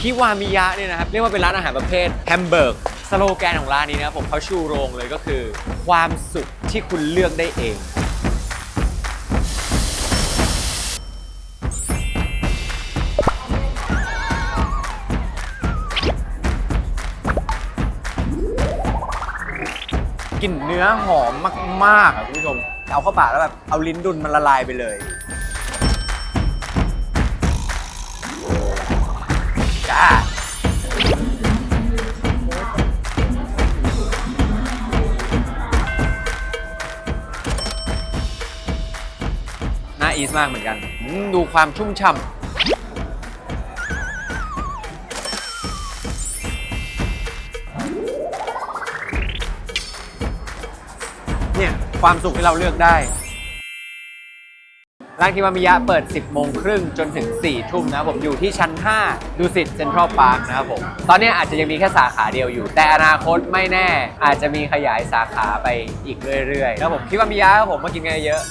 คิวามิยะเนี่ยนะครับเรียกว่าเป็นร้านอาหารประเภทแฮมเบอร์กสโลแกนของร้านนี้นะครับผมเขาชูโรงเลยก็คือ ความสุขที่คุณเลือกได้เองกลิ่นเนื้อหอมมากๆอะคุณผู้ชม เอาเข้าปากแล้วแบบ เอาลิ้นดุนมันละลายไปเลย อีสมากเหมือนกัน ดูความชุ่มฉ่ำเนี่ย ความสุขที่เราเลือกได้ ร้านคิวามิยะเปิด 10 โมงครึ่งจนถึง 4 ทุ่มนะผมอยู่ที่ชั้น 5 ดูสิตเซ็นทรัลพาร์คนะครับผม ตอนนี้อาจจะยังมีแค่สาขาเดียวอยู่ แต่อนาคตไม่แน่ อาจจะมีขยายสาขาไปอีกเรื่อยๆนะครับผมคิวามิยะครับผมมากินกันเยอะ